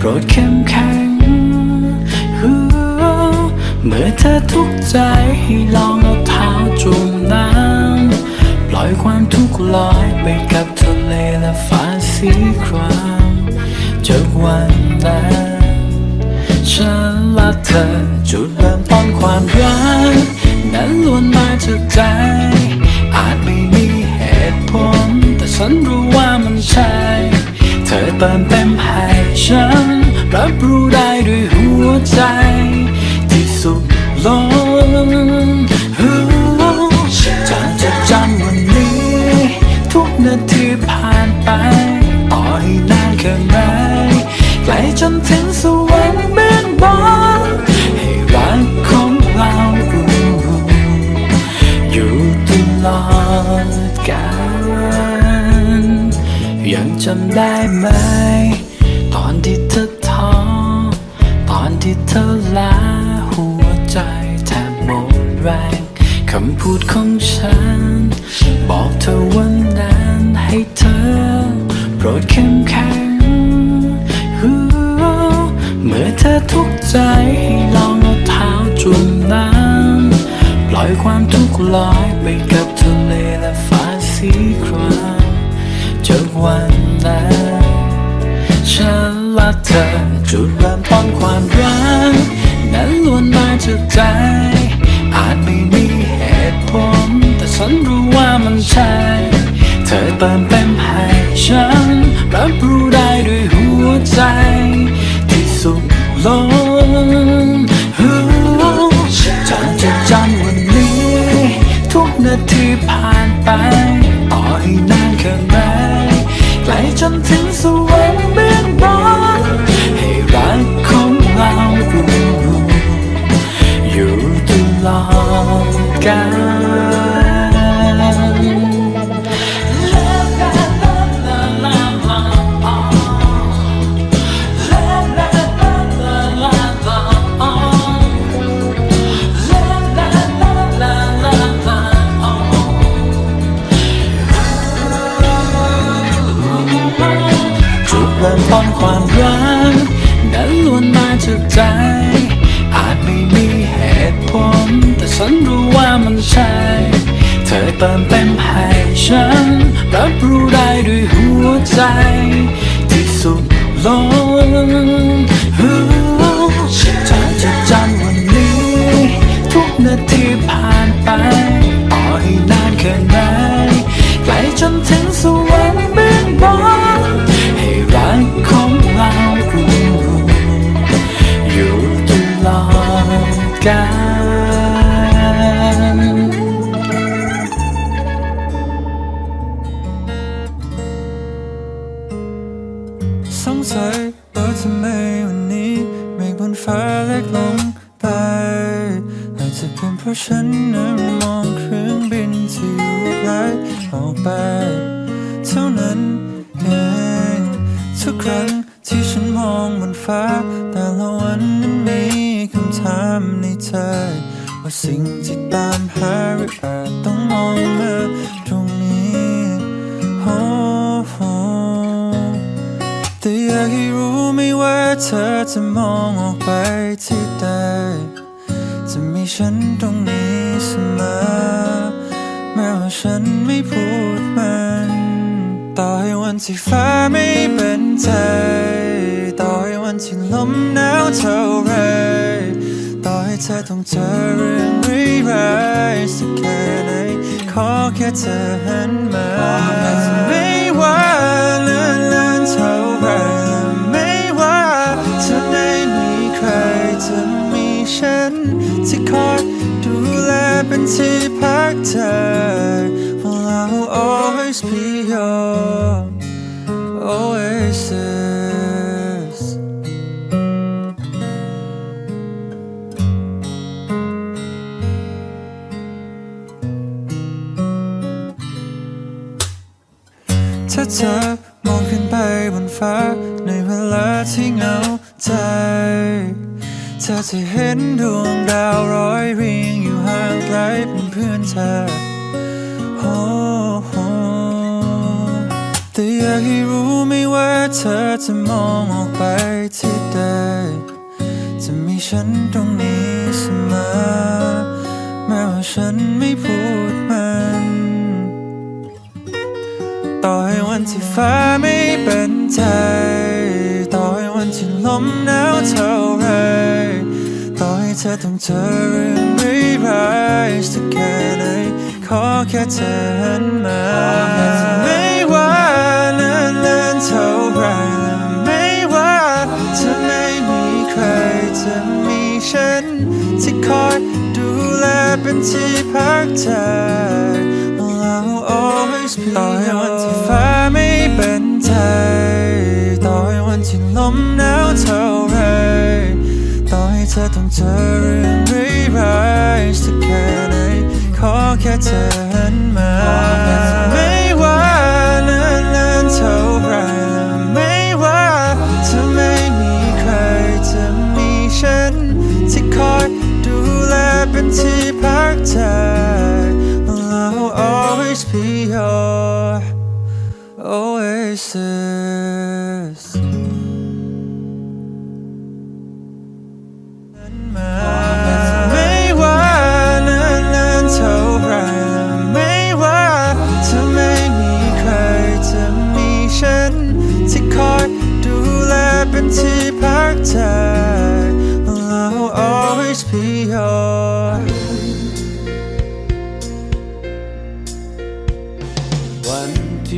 โปรดเข้มแข็งเมื่อเธอทุกใจให้ลองเอาเท้าจุ่มน้ำปล่อยความทุกข์ลอยไปกับทะเลและฟ้าสีครามจากวันนั้นฉันและเธอจุดเริ่มต้นความรักนั้นล้วนมาจากใจ อาจไม่มีเหตุผล แต่ฉันรู้ว่ามันใช่ เธอเติมเต็มให้ ฉันรับรู้ได้ด้วยหัวใจ ที่สุขล้นจะจดจำวันนี้ ทุกนาทีผ่านไป ต่อให้นานแค่ไหนไกลจนถึงสวรรค์เบื้องบนให้รักของเราอยู่ตลอดกาลยังจำได้ไหม อนที่เธอท้อตอนที่เธอลาหัวใจแทบหมดแรงคำพูดของฉัน บอกเธอวันนั้นให้เธอ โปรดเข้มแข็งเมื่อเธอทุกใจให้ลองเอาเท้าจุ่มน้ำปล่อยความทุกข์ลอยไปกับทะเลและฟ้าสีครามจากวันนั้น ฉันและเธอจุดเริ่มต้นความรักนั้นล้วนมาจากใจ อาจไม่มีเหตุผล แต่ฉันรู้ว่ามันใช่ เธอเติมเต็มให้ฉัน รับรู้ได้ด้วยหัวใจ ที่สุขล้น เติมเต็มให้ฉัน รับรู้ได้ด้วยหัวใจ ที่สุขล้นฮู้จะจดจำวันนี้ ทุกนาทีผ่านไปต่อให้นานแค่ไหนไกลจนถึงสวรรค์เบื้องบนให้รักของเราอยู่ตลอดกาล ฟ้า แต่ละวันนั้นมีคำถามในใจว่าสิ่งที่ตามหาหรืออาจต้องมองมาตรงนี้โอ้โหแต่อยากให้รู้ไม่ว่าเธอจะมองออกไปที่ใดจะมีฉันตรงนี้เสมอแม้ว่าฉันไม่พูดมัน ต่อให้วันที่ฟ้าไม่เป็นใจ ต่อให้วันที่ลมหนาวเท่าไรต่อให้เธอต้องเจอเรื่องร้ายสักแค่ไหนขอแค่เธอหันมาไม่ว่าเลื่อนเลื่อนเท่าไรไม่ว่าจะได้มีใครจะมีฉันที่คอยดูแลเป็นที่พักเธอ ฟ้าในเวลาที่เหงาใจเธอจะเห็นดวงดาวร้อยเรียงอยู่ห่างไกลเป็นเพื่อนเธอโอ้โหแต่อยากให้รู้ไม่ว่าเธอจะมองออกไปที่ใดจะมีฉันตรงนี้เสมอแม้ว่าฉันไม่พูด วันที่ฟ้าไม่เป็นใจต่อให้วันที่ลมหนาวเท่าไรต่อให้เธอต้องเจอเรื่องไม่ร้ายสักแค่ไหนขอแค่เธอหันมาไม่ว่าเนิ่นเนิ่นเท่าไรและไม่ว่าจะไม่มีใครจะมีฉันที่คอยดูแลเป็นที่พักใจ I'll always be ต่ เป็นใจ ต่อให้วันที่ลมหนาวเท่าไร ต่อให้เธอต้องเจอเรื่องร้ายสักแค่ไหน ขอแค่เธอหันมาไม่ว่านิ่นนิ่นเท่าไรและไม่ว่าจะไม่มีใครจะมีฉัน ที่คอยดูแลเป็นที่พักใจ I will always be your oasis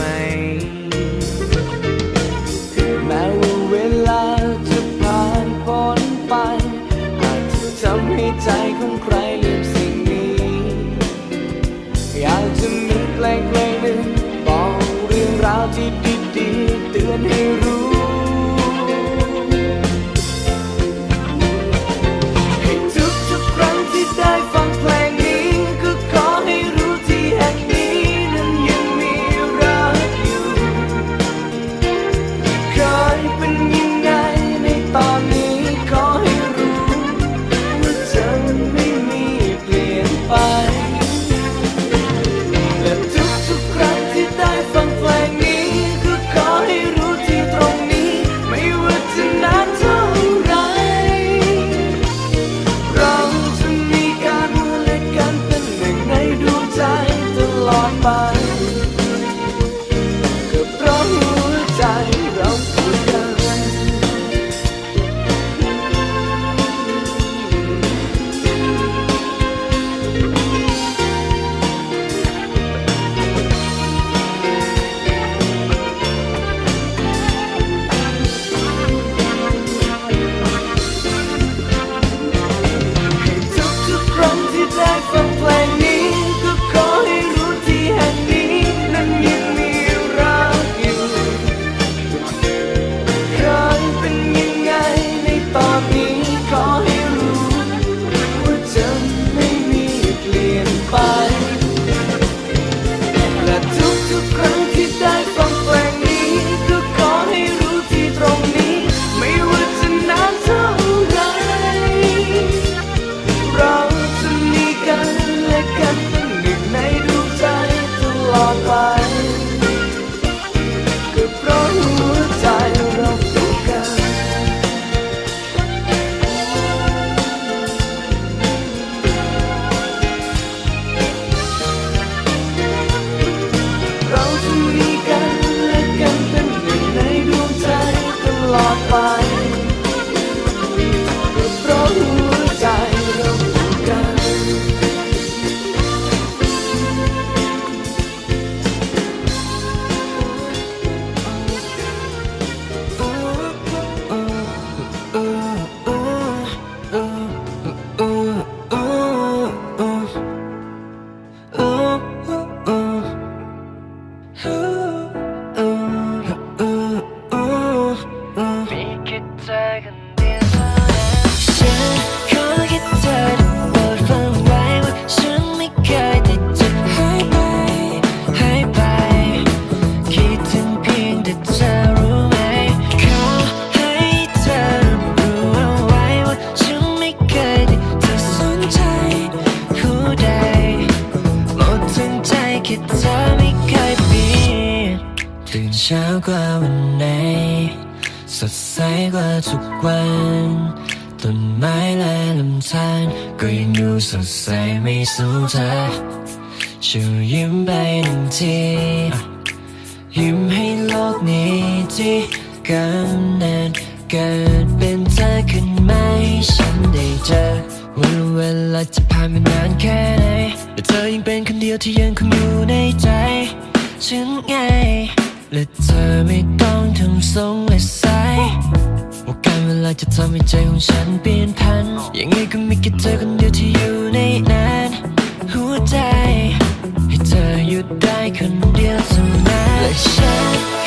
ม Bye. คิดเธอไม่เคยเปลี่ยนตื่นเช้ากว่าวันไหน สดใสกว่าทุกวันต้นไม้และลำธารก็ยังดูสดใสไม่สู้เธอชูยยิ้มไปหนึ่งทียิ้มให้โลกนี้ที่กำเนิดเกิดเป็นเธอขึ้นมาให้ฉันได้เจอ วันเวลาจะผ่านมานานแค่ไหนแต่เธอยังเป็นคนเดียวที่ยังคงอยู่ในใจฉันไงและเธอไม่ต้องทำทรงและสายว่าการเวลาจะทำให้ใจของฉันเปลี่ยนพันยังไงก็มีแค่เธอคนเดียวที่อยู่ในนั้นหัวใจ ให้เธอหยุดได้คนเดียวเท่านั้นและฉัน